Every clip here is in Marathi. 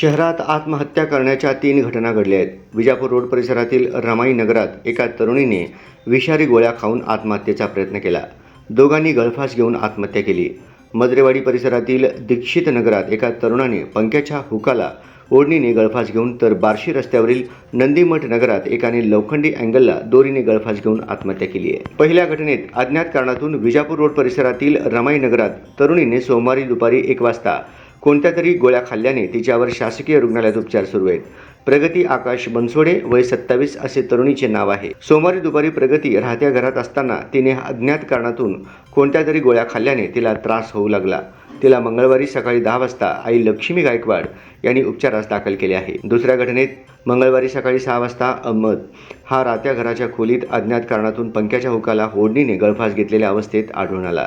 शहरात आत्महत्या करण्याच्या तीन घटना घडल्या आहेत. विजापूर रोड परिसरातील रमाई नगरात एका तरुणीने विषारी गोळ्या खाऊन आत्महत्येचा प्रयत्न केला. दोघांनी गळफास घेऊन आत्महत्या केली. मद्रेवाडी परिसरातील दीक्षित नगरात एका तरुणाने पंख्याच्या हुकाला ओढणीने गळफास घेऊन तर बार्शी रस्त्यावरील नंदीमठ नगरात एकाने लोखंडी अँगलला दोरीने गळफास घेऊन आत्महत्या केली आहे. पहिल्या घटनेत अज्ञात कारणातून विजापूर रोड परिसरातील रमाई नगरात तरुणीने सोमवारी दुपारी एक वाजता कोणत्या तरी गोळ्या खाल्ल्याने तिच्यावर शासकीय रुग्णालयात उपचार सुरू आहेत. प्रगती आकाश बनसोडे वय सत्तावीस असे तरुणीचे नाव आहे. सोमवारी दुपारी प्रगती राहत्या घरात असताना तिने अज्ञात कारणातून कोणत्या तरी गोळ्या खाल्ल्याने तिला त्रास होऊ लागला. तिला मंगळवारी सकाळी दहा वाजता आई लक्ष्मी गायकवाड यांनी उपचारास दाखल केले आहे. दुसऱ्या घटनेत मंगळवारी सकाळी सहा वाजता अहमद हा राहत्या घराच्या खोलीत अज्ञात कारणातून पंख्याच्या हुकाला होडणीने गळफास घेतलेल्या अवस्थेत आढळून आला.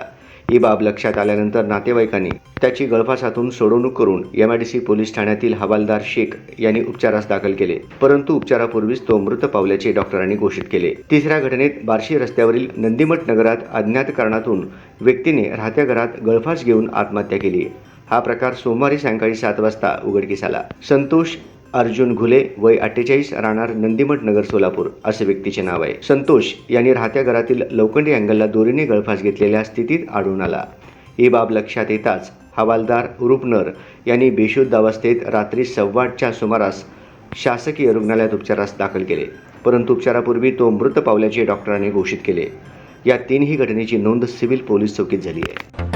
ही बाब लक्षात आल्यानंतर नातेवाईकांनी त्याची गळफासातून सोडवणूक करून एमआयडीसी पोलीस ठाण्यातील हवालदार शेख यांनी उपचारास दाखल केले. परंतु उपचारापूर्वीच तो मृत पावल्याचे डॉक्टरांनी घोषित केले. तिसऱ्या घटनेत बार्शी रस्त्यावरील नंदीमठ नगरात अज्ञात कारणातून व्यक्तीने राहत्या घरात गळफास घेऊन आत्महत्या केली. हा प्रकार सोमवारी सायंकाळी सात वाजता उघडकीस आला. संतोष अर्जुन घुले वय अठ्ठेचाळीस राहणार नंदीमठ नगर सोलापूर असे व्यक्तीचे नाव आहे. संतोष यांनी राहत्या घरातील लवकंडी अँगलला दोरीने गळफास घेतलेल्या स्थितीत आढळून आला. ही बाब लक्षात येताच हवालदार रुपनर यांनी बेशुद्ध अवस्थेत रात्री सव्वाटच्या सुमारास शासकीय रुग्णालयात उपचारास दाखल केले. परंतु उपचारापूर्वी तो मृत पावल्याचे डॉक्टरांनी घोषित केले. या तीनही घटनेची नोंद सिव्हिल पोलीस चौकीत झाली आहे.